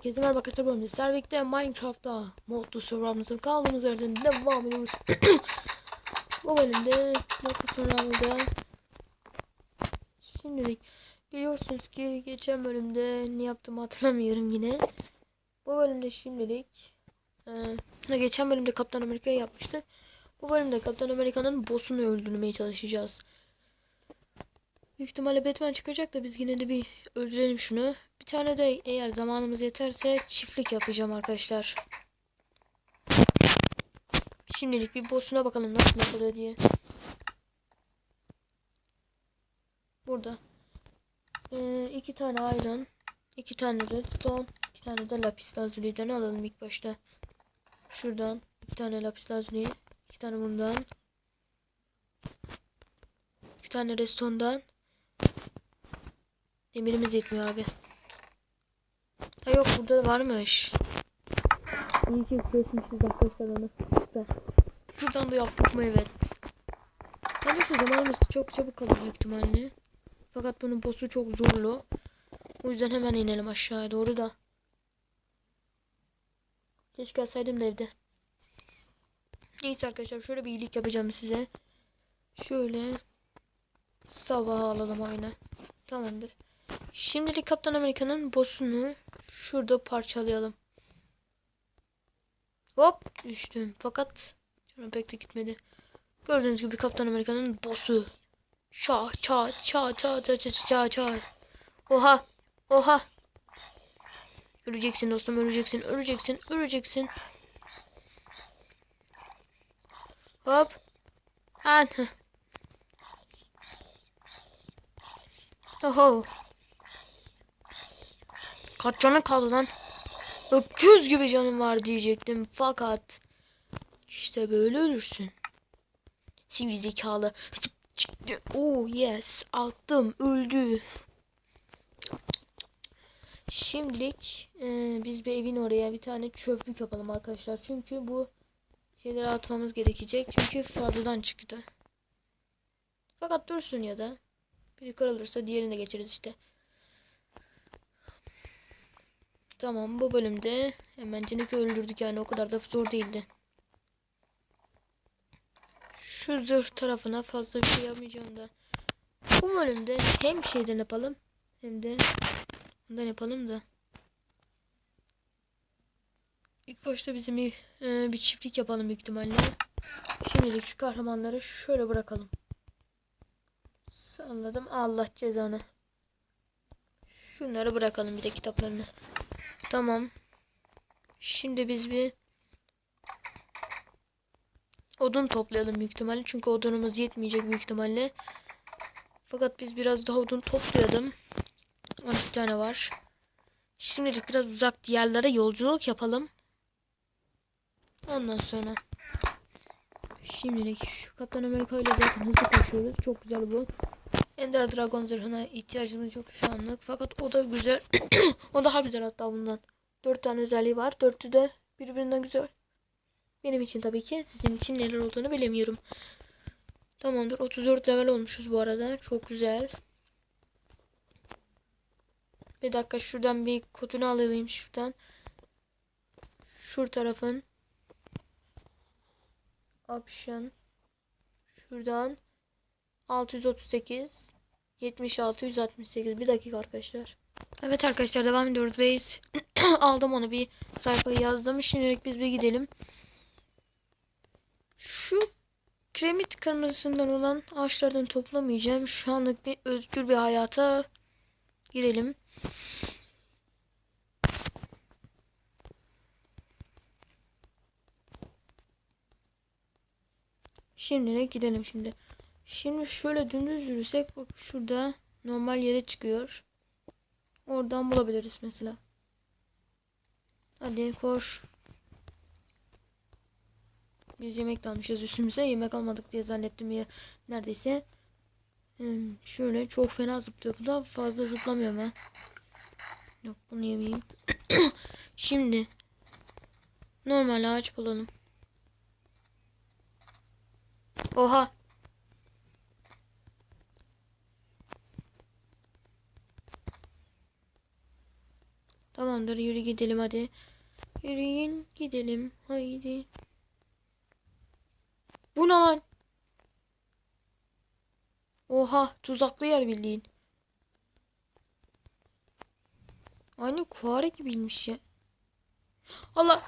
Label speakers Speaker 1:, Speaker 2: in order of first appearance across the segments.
Speaker 1: Herkese merhaba arkadaşlar ben Servik'te Minecraft'ta modlu serverımızın kaldığımız yerden devam ediyoruz. Bu bölümde modlu serverda şimdilik biliyorsunuz ki geçen bölümde ne yaptığımı hatırlamıyorum yine. Bu bölümde şimdilik e, geçen bölümde Kaptan Amerika'yı yapmıştık. Bu bölümde Kaptan Amerika'nın boss'unu öldürmeye çalışacağız. Büyük ihtimalle Batman çıkacak da biz yine de bir öldürelim şunu. Bir tane de eğer zamanımız yeterse çiftlik yapacağım arkadaşlar. Şimdilik bir boss'una bakalım nasıl yapılıyor diye. Burada. Ee, iki tane iron. iki tane redstone. iki tane de lapis lazuliden alalım ilk başta. Şuradan iki tane lapis lazuli. iki tane bundan. iki tane redstone'dan. Demirimiz yetmiyor abi. Ha yok burada da varmış. İyi ki kesmişiz arkadaşlar onu. Süper. Şuradan da yaptık mı evet. Neyse zamanımız çok çabuk kalır büyük ihtimalle. Fakat bunun boss'u çok zorlu. O yüzden hemen inelim aşağıya doğru da. Keşke alsaydım da evde. Neyse arkadaşlar şöyle bir iyilik yapacağım size. Şöyle sabah alalım aynen. Tamamdır. Şimdilik Kaptan Amerika'nın boss'unu şurada parçalayalım. Hop düştüm. Fakat canım pek de gitmedi. Gördüğünüz gibi Kaptan Amerika'nın boss'u. Ça ça ça ça ça ça ça ça. Oha. Oha. Öleceksin dostum öleceksin öleceksin öleceksin. Hop. Ha. Oho. Kaç canın kaldı lan? Öküz gibi canım var diyecektim fakat işte böyle ölürsün. Sivri zekalı. Çıktı. Oh yes. Attım. Öldü. Şimdilik e, biz bir evin oraya bir tane çöplük yapalım arkadaşlar. Çünkü bu şeyleri atmamız gerekecek. Çünkü fazladan çıktı. Fakat dursun ya da. Biri kırılırsa diğerine geçeriz işte. Tamam bu bölümde hemen Cenek'i öldürdük yani o kadar da zor değildi. Şu zırh tarafına fazla bir şey yapmayacağım da. Bu bölümde hem şeyden yapalım hem de bundan yapalım da. İlk başta bizim bir, e, bir çiftlik yapalım büyük ihtimalle. Şimdilik şu kahramanları şöyle bırakalım. Salladım Allah cezanı. Şunları bırakalım bir de kitaplarını. Tamam. Şimdi biz bir odun toplayalım büyük ihtimalle. Çünkü odunumuz yetmeyecek büyük ihtimalle. Fakat biz biraz daha odun toplayalım. 12 tane var. Şimdilik biraz uzak yerlere yolculuk yapalım. Ondan sonra şimdilik şu Kaptan Amerika ile zaten hızlı koşuyoruz. Çok güzel bu. Ender Dragon zırhına ihtiyacımız yok şu anlık. Fakat o da güzel. o daha güzel hatta bundan. Dört tane özelliği var. Dörtü de birbirinden güzel. Benim için tabii ki. Sizin için neler olduğunu bilemiyorum. Tamamdır. 34 level olmuşuz bu arada. Çok güzel. Bir dakika şuradan bir kodunu alayım şuradan. Şur tarafın. Option. Şuradan. 638 76 168 bir dakika arkadaşlar. Evet arkadaşlar devam ediyoruz. Base aldım onu bir sayfaya yazdım. Şimdilik biz bir gidelim. Şu kremit kırmızısından olan ağaçlardan toplamayacağım. Şu anlık bir özgür bir hayata girelim. Şimdilik gidelim şimdi. Şimdi şöyle dümdüz yürüsek bak şurada normal yere çıkıyor. Oradan bulabiliriz mesela. Hadi koş. Biz yemek almışız üstümüze. Yemek almadık diye zannettim ya neredeyse. Hmm, şöyle çok fena zıplıyor. Bu da fazla zıplamıyor ben. Yok bunu yemeyeyim. Şimdi normal ağaç bulalım. Oha. Tamamdır yürü gidelim hadi. Yürüyün gidelim haydi. Bu ne lan? Oha tuzaklı yer bildiğin. Aynı kuare gibiymiş ya. Allah.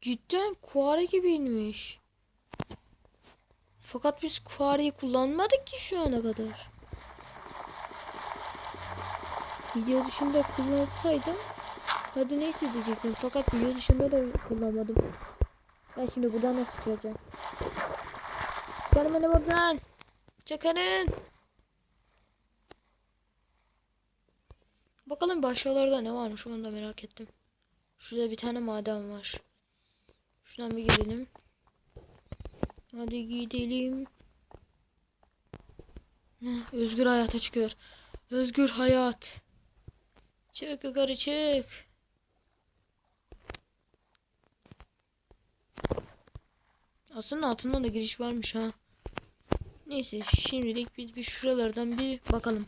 Speaker 1: Cidden kuare gibiymiş. Fakat biz kuareyi kullanmadık ki şu ana kadar. Video dışında kullansaydım hadi neyse diyecektim. Fakat video dışında da kullanmadım. Ben şimdi buradan nasıl çıkacağım? Çıkarın beni buradan. Çıkarın. Bakalım başkalarda ne varmış onu da merak ettim. Şurada bir tane maden var. Şuradan bir girelim. Hadi gidelim. Özgür hayata çıkıyor. Özgür hayat. Çık yukarı çık. Aslında altında da giriş varmış ha. Neyse şimdilik biz bir şuralardan bir bakalım.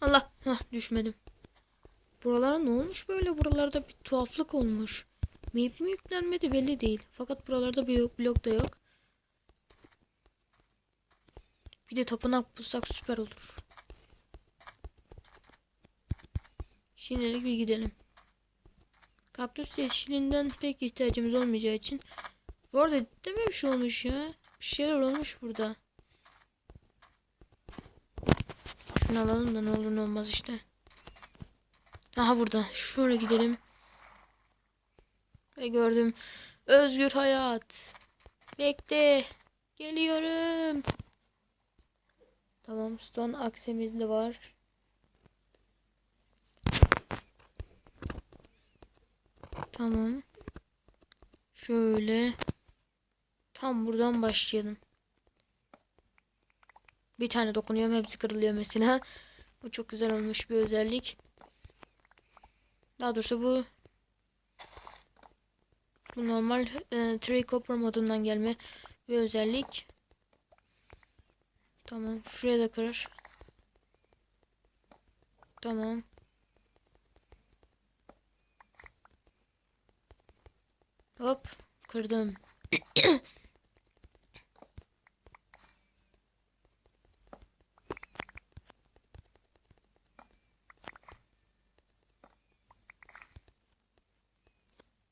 Speaker 1: Allah heh, düşmedim. Buralara ne olmuş böyle? Buralarda bir tuhaflık olmuş. Map mi yüklenmedi belli değil. Fakat buralarda bir yok, blok da yok. Bir de tapınak bulsak süper olur. Şimdilik bir gidelim. Kaktüs yeşilinden pek ihtiyacımız olmayacağı için. Bu arada değil mi bir şey olmuş ya? Bir şeyler olmuş burada. Şunu alalım da ne olur ne olmaz işte. Aha burada. Şöyle gidelim. Ve gördüm. Özgür hayat. Bekle. Geliyorum. Tamam. Stone aksemiz de var. Tamam. Şöyle. Tam buradan başlayalım. Bir tane dokunuyorum hepsi kırılıyor mesela. Bu çok güzel olmuş bir özellik. Daha doğrusu bu bu normal e, Tree Copper modundan gelme bir özellik. Tamam. Şuraya da kırar. Tamam. Hop. Kırdım.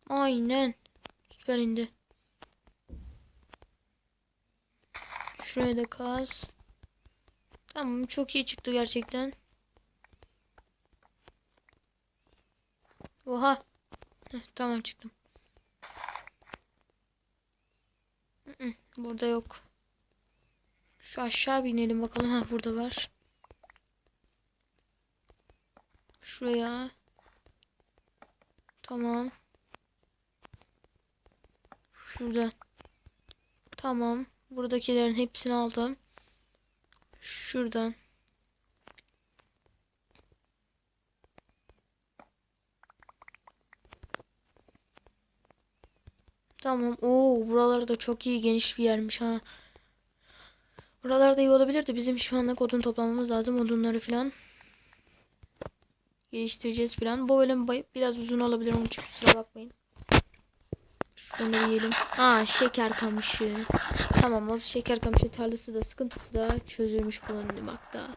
Speaker 1: Aynen. Süper indi. Şuraya da kaz. Tamam çok iyi çıktı gerçekten. Oha. Heh, tamam çıktım. Hı hı, Burada yok. Şu aşağı bir inelim bakalım. Ha burada var. Şuraya. Tamam. Şurada. Tamam. Buradakilerin hepsini aldım. Şuradan. Tamam. Oo, buraları da çok iyi geniş bir yermiş ha. Buralarda iyi olabilir de bizim şu anlık odun toplamamız lazım. Odunları falan geliştireceğiz falan. Bu bölüm biraz uzun olabilir onun için kusura bakmayın. Şunu yiyelim. Aa şeker kamışı. Tamam o şeker kamışı tarlası da sıkıntısı da çözülmüş bulunmakta.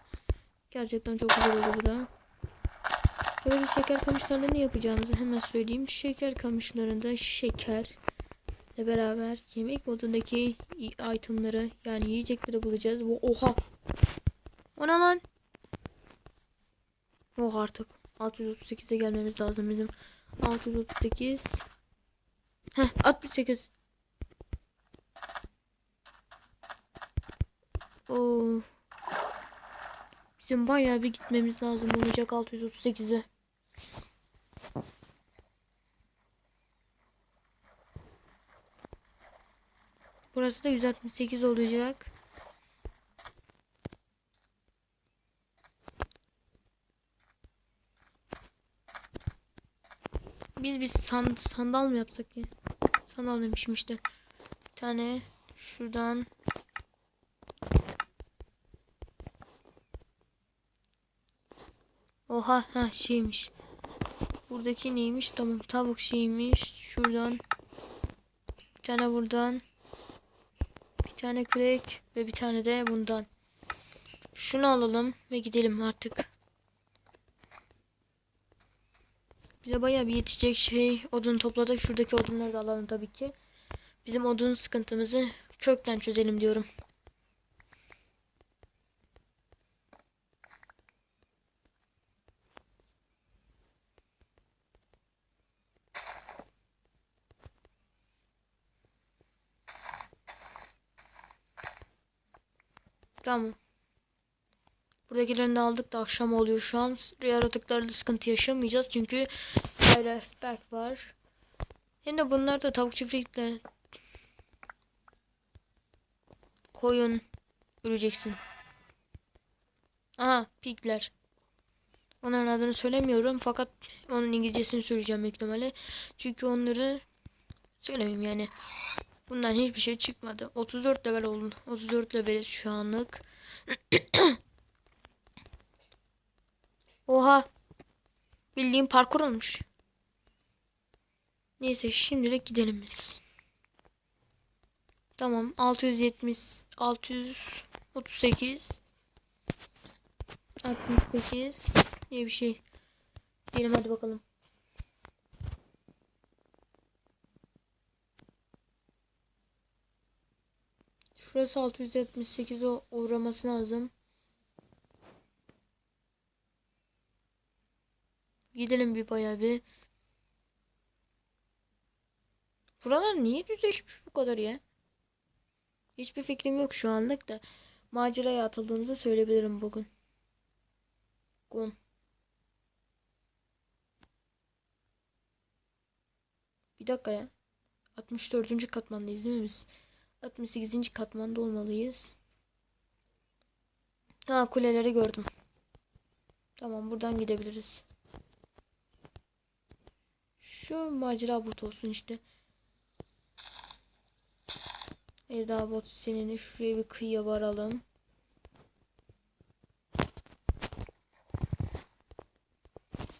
Speaker 1: Gerçekten çok güzel oldu bu da. Tabii biz şeker kamışlarında ne yapacağımızı hemen söyleyeyim. Şeker kamışlarında şeker ile beraber yemek modundaki itemları yani yiyecekleri bulacağız. Bu oha. O ne lan? Oh artık. 638'e gelmemiz lazım bizim. 638. Heh 68. Oo. Bizim bayağı bir gitmemiz lazım olacak 638'e. Burası da 168 olacak. Biz bir sand sandal mı yapsak ya? Sandal demişim işte. Bir tane şuradan Oha ha şeymiş. Buradaki neymiş? Tamam tavuk şeymiş. Şuradan. Bir tane buradan. Tane kürek ve bir tane de bundan. Şunu alalım ve gidelim artık. Bize bayağı bir yetecek şey odun topladık. Şuradaki odunları da alalım tabii ki. Bizim odun sıkıntımızı kökten çözelim diyorum. Tamam. Buradakilerini aldık da akşam oluyor şu an. Yaratıklarla sıkıntı yaşamayacağız çünkü Back var. Hem de bunlar da tavuk çiftlikle koyun öleceksin. Aha pigler. Onların adını söylemiyorum fakat onun İngilizcesini söyleyeceğim ihtimalle. Çünkü onları söylemeyeyim yani. Bundan hiçbir şey çıkmadı. 34 level oldu. 34 level şu anlık. Oha. Bildiğim parkur olmuş. Neyse şimdilik gidelim biz. Tamam 670 638 68 diye bir şey. Diyelim hadi bakalım. Şurası 678'e uğraması lazım. Gidelim bir bayağı bir. Buralar niye düzleşmiş bu kadar ya? Hiçbir fikrim yok şu anlık da. Maceraya atıldığımızı söyleyebilirim bugün. Gun. Bir dakika ya. 64. katmandayız değil mi biz? 68. katmanda olmalıyız. Ha kuleleri gördüm. Tamam buradan gidebiliriz. Şu macera bot olsun işte. Evda bot seninle şuraya bir kıyıya varalım.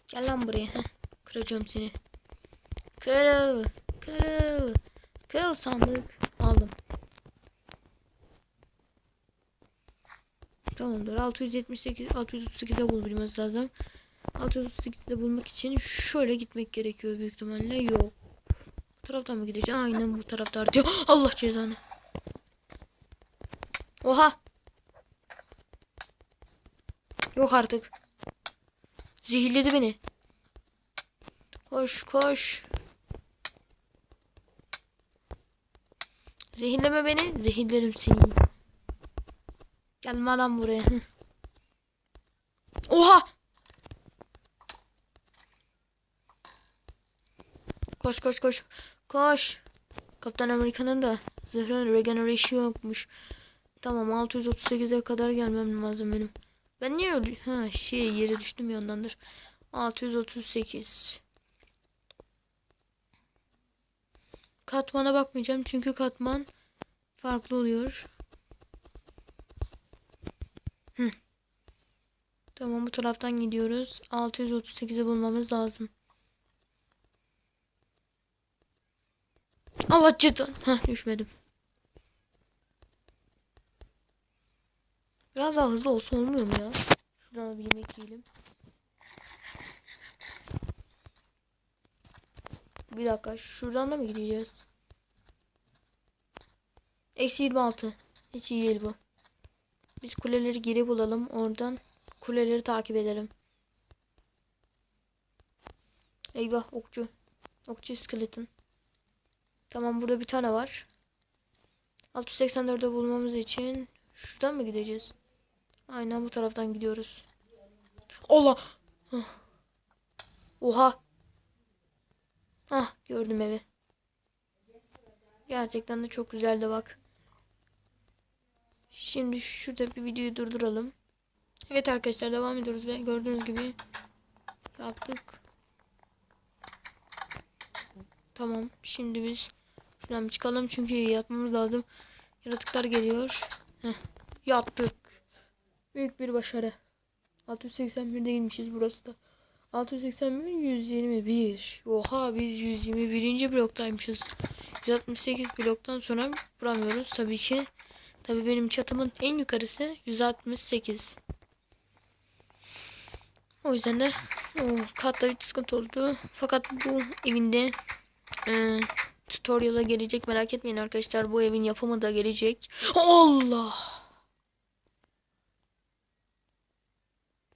Speaker 1: Gel lan buraya. Heh. Kıracağım seni. Kırıl. Kırıl. Kırıl sandık. Aldım. Tamamdır. 678 638'e bulmamız lazım. 638'de bulmak için şöyle gitmek gerekiyor büyük ihtimalle. Yok. Bu taraftan mı gideceğim? Aynen bu tarafta diyor. Allah cezanı. Oha. Yok artık. Zehirledi beni. Koş koş. Zehirleme beni. Zehirlerim seni. Gelme lan buraya. Oha. Koş koş koş. Koş. Kaptan Amerika'nın da zırhın regeneration yokmuş. Tamam 638'e kadar gelmem lazım benim. Ben niye öyle? Ha şey yere düştüm yandandır. 638. Katmana bakmayacağım çünkü katman farklı oluyor. Hı. Tamam bu taraftan gidiyoruz. 638'i bulmamız lazım. Allah cidden. Heh düşmedim. Biraz daha hızlı olsa olmuyor mu ya? Şuradan da bir yemek yiyelim. Bir dakika. Şuradan da mı gideceğiz? Eksi 26. Hiç iyi değil bu. Biz kuleleri geri bulalım. Oradan kuleleri takip edelim. Eyvah okçu. Okçu skeleton. Tamam burada bir tane var. 684'ü bulmamız için şuradan mı gideceğiz? Aynen bu taraftan gidiyoruz. Allah. Oha. Ah gördüm evi. Gerçekten de çok güzeldi bak. Şimdi şurada bir videoyu durduralım. Evet arkadaşlar devam ediyoruz ve gördüğünüz gibi yaptık. Tamam şimdi biz şuradan çıkalım çünkü yatmamız lazım. Yaratıklar geliyor. Heh, yattık. Büyük bir başarı. 681 değilmişiz burası da. 681 121. Oha biz 121. bloktaymışız. 168 bloktan sonra vuramıyoruz tabii ki. Tabii benim çatımın en yukarısı 168. O yüzden de o katta bir sıkıntı oldu. Fakat bu evinde e, tutorial'a gelecek merak etmeyin arkadaşlar. Bu evin yapımı da gelecek. Allah!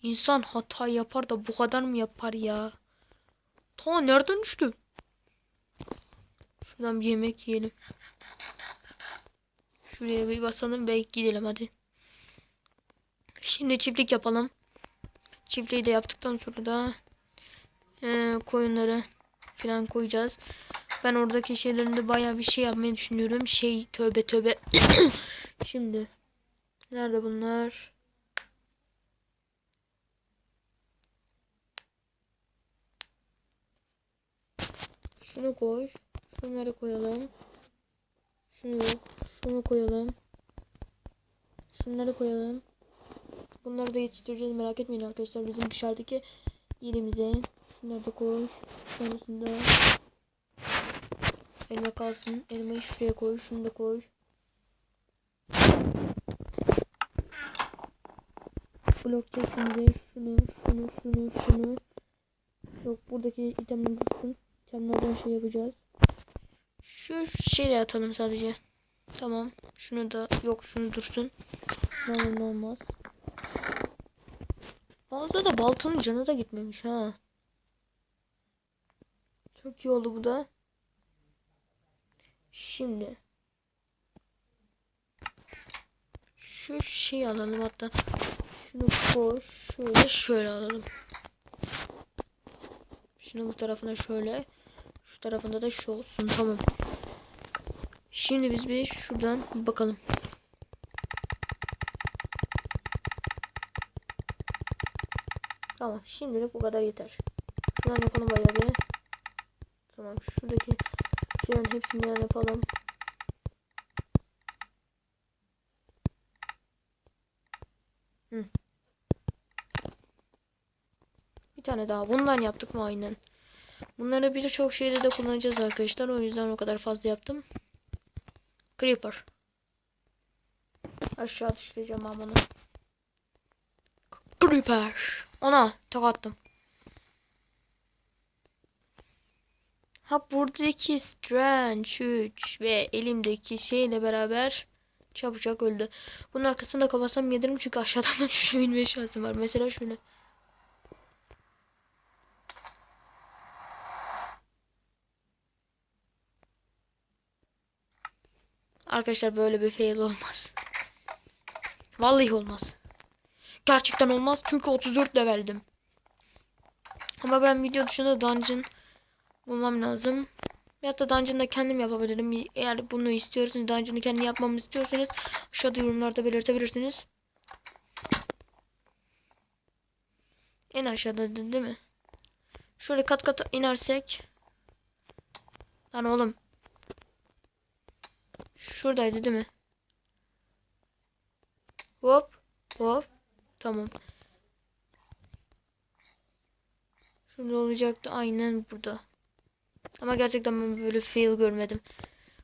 Speaker 1: İnsan hata yapar da bu kadar mı yapar ya? Ta nereden düştü? Şuradan bir yemek yiyelim. Şuraya bir basalım ve gidelim hadi. Şimdi çiftlik yapalım. Çiftliği de yaptıktan sonra da e, koyunları falan koyacağız. Ben oradaki şeylerinde baya bir şey yapmayı düşünüyorum. Şey tövbe tövbe. Şimdi nerede bunlar? Şunu koy. Şunları koyalım. Şunu yok. Şunu koyalım. Şunları koyalım. Bunları da yetiştireceğiz merak etmeyin arkadaşlar. Bizim dışarıdaki yerimize. Şunları da koy. Sonrasında elma kalsın. Elmayı şuraya koy. Şunu da koy. Blok çekimde şunu, şunu, şunu, şunu. Yok buradaki itemler dursun. İtemlerden şey yapacağız. Şu şeyle atalım sadece. Tamam. Şunu da yok şunu dursun. Ne olur olmaz. Fazla da baltanın canı da gitmemiş ha. Çok iyi oldu bu da. Şimdi. Şu şeyi alalım hatta. Şunu koy. Şöyle şöyle alalım. Şunu bu tarafına şöyle. Şu tarafında da şu olsun. Tamam. Şimdi biz bir şuradan bakalım. Tamam. Şimdilik bu kadar yeter. Şuradan yapalım bayağı bir. Tamam. Şuradaki şeylerin hepsini yapalım. Hı. Bir tane daha. Bundan yaptık mı aynen? Bunları birçok şeyde de kullanacağız arkadaşlar. O yüzden o kadar fazla yaptım. Creeper. Aşağı düşüreceğim ben bunu. Creeper. Ona tok attım. Ha buradaki Strange 3 ve elimdeki şeyle beraber çabucak öldü. Bunun arkasında kapatsam yedirim çünkü aşağıdan da düşebilme şansım var. Mesela şöyle. Arkadaşlar böyle bir fail olmaz. Vallahi olmaz. Gerçekten olmaz çünkü 34 leveldim. Ama ben video dışında dungeon bulmam lazım. Ya da dungeon'da kendim yapabilirim. Eğer bunu istiyorsanız, dungeon'ı kendi yapmamı istiyorsanız aşağıda yorumlarda belirtebilirsiniz. En aşağıda değil mi? Şöyle kat kat inersek. Lan oğlum. Şuradaydı değil mi? Hop. Hop. Tamam. Şurada olacaktı. Aynen burada. Ama gerçekten ben böyle fail görmedim.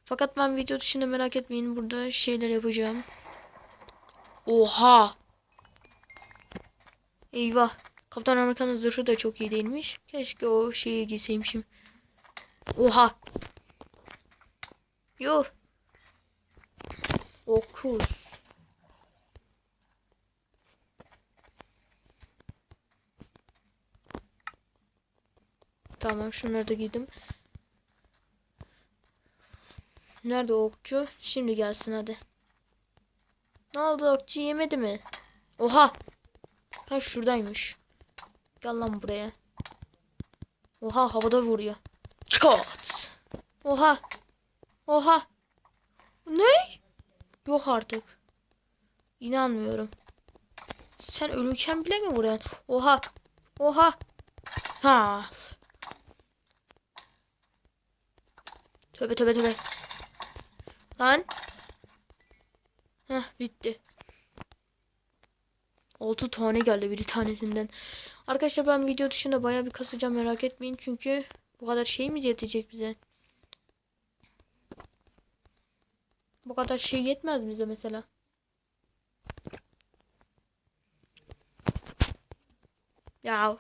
Speaker 1: Fakat ben video dışında merak etmeyin. Burada şeyler yapacağım. Oha. Eyvah. Kaptan Amerika'nın zırhı da çok iyi değilmiş. Keşke o şeyi giyseymişim. Oha. Yuh. Okus. Tamam şunları da giydim. Nerede okçu? Şimdi gelsin hadi. Ne oldu okçu yemedi mi? Oha. Ha şuradaymış. Gel lan buraya. Oha havada vuruyor. Çıkart. Oha. Oha. Ne? Yok artık. İnanmıyorum. Sen ölürken bile mi vuruyorsun? Oha. Oha. Ha. Tövbe tövbe tövbe. Lan. Heh bitti. 6 tane geldi bir tanesinden. Arkadaşlar ben video dışında baya bir kasacağım merak etmeyin. Çünkü bu kadar şey mi yetecek bize? Bu kadar şey yetmez bize mesela. Ya.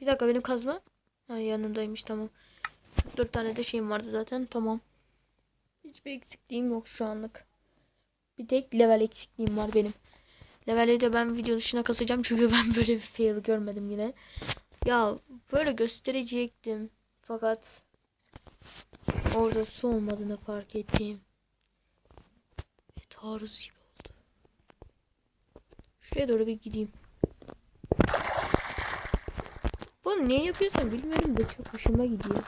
Speaker 1: Bir dakika benim kazma. Ha yanımdaymış tamam. 4 tane de şeyim vardı zaten tamam. Hiçbir eksikliğim yok şu anlık. Bir tek level eksikliğim var benim. Leveli de ben video dışına kasacağım çünkü ben böyle bir fail görmedim yine. Ya böyle gösterecektim. Fakat orada su olmadığını fark ettim. Ve taarruz gibi oldu. Şuraya doğru bir gideyim. Bunu niye yapıyorsam bilmiyorum da çok hoşuma gidiyor.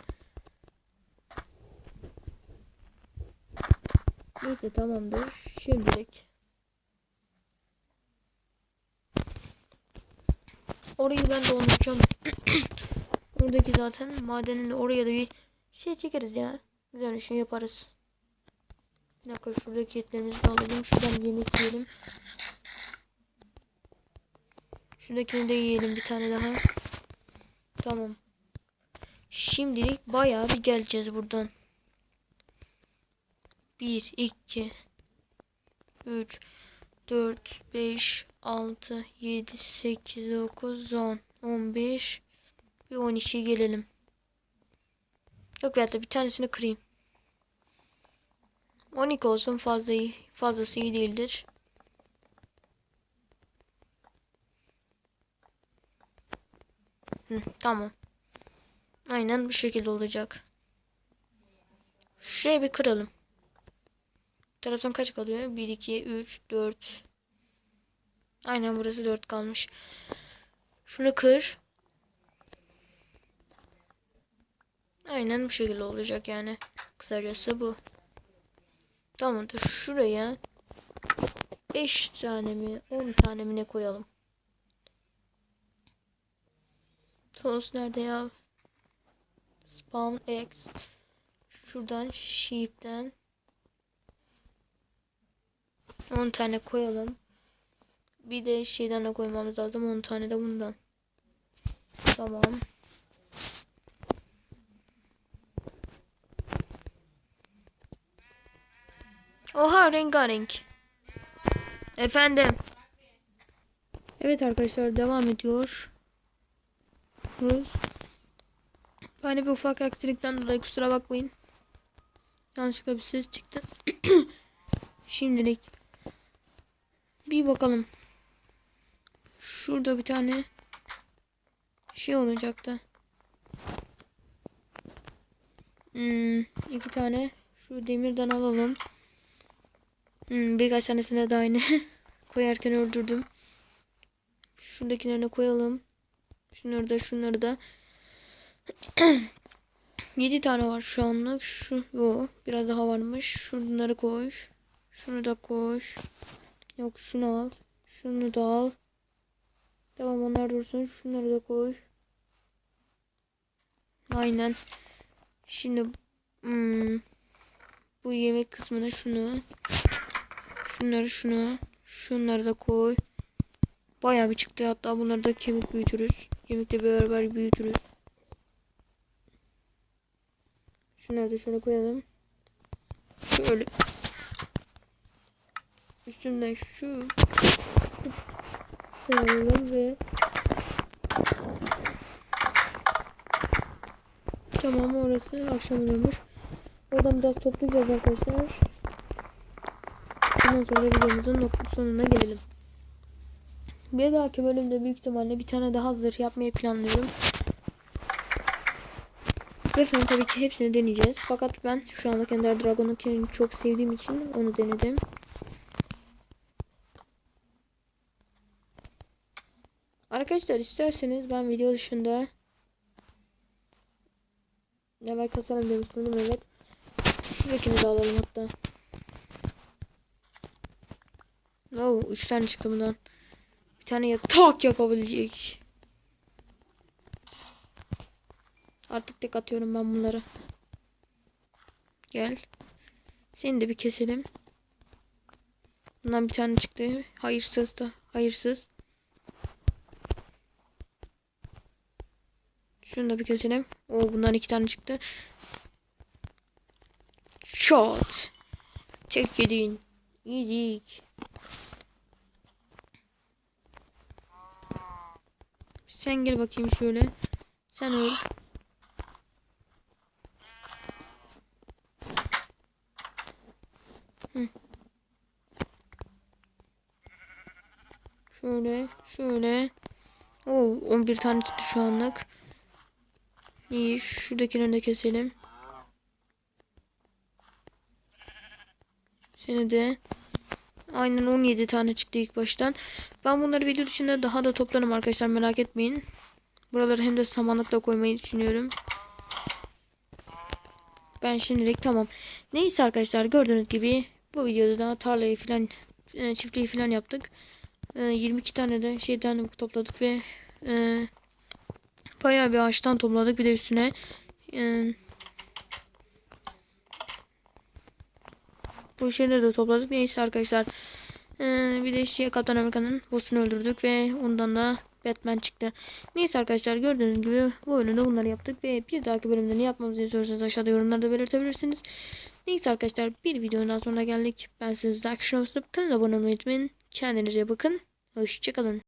Speaker 1: Neyse tamamdır. Şimdilik. Orayı ben dolduracağım. Oradaki zaten madenin oraya da bir şey çekeriz ya. Güzel bir yaparız. Bir dakika şuradaki etlerimizi de alalım. Şuradan yemek yiyelim. Şuradakini de yiyelim bir tane daha. Tamam. Şimdilik bayağı bir geleceğiz buradan. 1, 2, 3, 4, 5, 6, 7, 8, 9, 10, 11 ve 12 gelelim. Yok ya da bir tanesini kırayım. 12 olsun fazla iyi, fazlası iyi değildir. Hı, tamam. Aynen bu şekilde olacak. Şuraya bir kıralım. Bu taraftan kaç kalıyor? 1, 2, 3, 4. Aynen burası 4 kalmış. Şunu kır. Aynen bu şekilde olacak yani. Kısacası bu. Tamamdır. Şuraya 5 tane mi 10 tane mi ne koyalım. Toz nerede ya? Spawn X. Şuradan sheep'ten 10 tane koyalım. Bir de şeyden de koymamız lazım. 10 tane de bundan. Tamam. Oha rengarenk. Efendim. Evet arkadaşlar devam ediyor. Yani bir ufak aksilikten dolayı kusura bakmayın. Yanlışlıkla bir ses çıktı. Şimdilik bir bakalım. Şurada bir tane şey olacaktı. Hmm, iki tane şu demirden alalım. Hmm, birkaç tanesine de aynı koyarken öldürdüm. Şuradakilerine koyalım. Şunları da şunları da. 7 tane var şu anlık. Şu yo biraz daha varmış. Şunları koy. Şunu da koy. Yok şunu al. Şunu da al. Tamam onlar dursun. Şunları da koy. Aynen. Şimdi hmm, bu yemek kısmına şunu. Şunları şunu. Şunları da koy. Bayağı bir çıktı. Hatta bunları da kemik büyütürüz. Kemikle beraber büyütürüz. Şunları da şöyle koyalım. Şöyle. Üstünden şu saralım ve Tamam orası akşam oluyormuş. Oradan biraz toplayacağız arkadaşlar. Ondan sonra videomuzun nokta sonuna gelelim. Bir dahaki bölümde büyük ihtimalle bir tane daha zırh yapmayı planlıyorum. Zırhın tabii ki hepsini deneyeceğiz. Fakat ben şu anda Ender Dragon'u çok sevdiğim için onu denedim. Arkadaşlar isterseniz ben video dışında level kasarım demiştim evet. Şuradakini de alalım hatta. Oo, 3 tane çıktı bundan. Bir tane yatak yapabilecek. Artık tek atıyorum ben bunları. Gel. Seni de bir keselim. Bundan bir tane çıktı. Hayırsız da. Hayırsız. Şunu da bir keselim. Oo bundan iki tane çıktı. Shot. Tek yedin. Easy. Sen gel bakayım şöyle. Sen öl. Hı. Şöyle, şöyle. Oo, 11 tane çıktı şu anlık. İyi, şuradakileri de keselim. Seni de. Aynen 17 tane çıktı ilk baştan. Ben bunları video dışında daha da toplarım arkadaşlar merak etmeyin. Buraları hem de samanlıkla koymayı düşünüyorum. Ben şimdilik tamam. Neyse arkadaşlar gördüğünüz gibi bu videoda da tarlayı filan e, çiftliği filan yaptık. E, 22 tane de şeyden topladık ve e, bayağı bir ağaçtan topladık. Bir de üstüne bu şeyleri de topladık. Neyse arkadaşlar. E, bir de şey Kaptan Amerika'nın boss'unu öldürdük ve ondan da Batman çıktı. Neyse arkadaşlar gördüğünüz gibi bu oyunda bunları yaptık ve bir dahaki bölümde ne yapmamızı istiyorsanız aşağıda yorumlarda belirtebilirsiniz. Neyse arkadaşlar bir videonun daha sonuna geldik. Ben sizlerle akşam kanala abone olmayı unutmayın. Kendinize bakın. Hoşçakalın.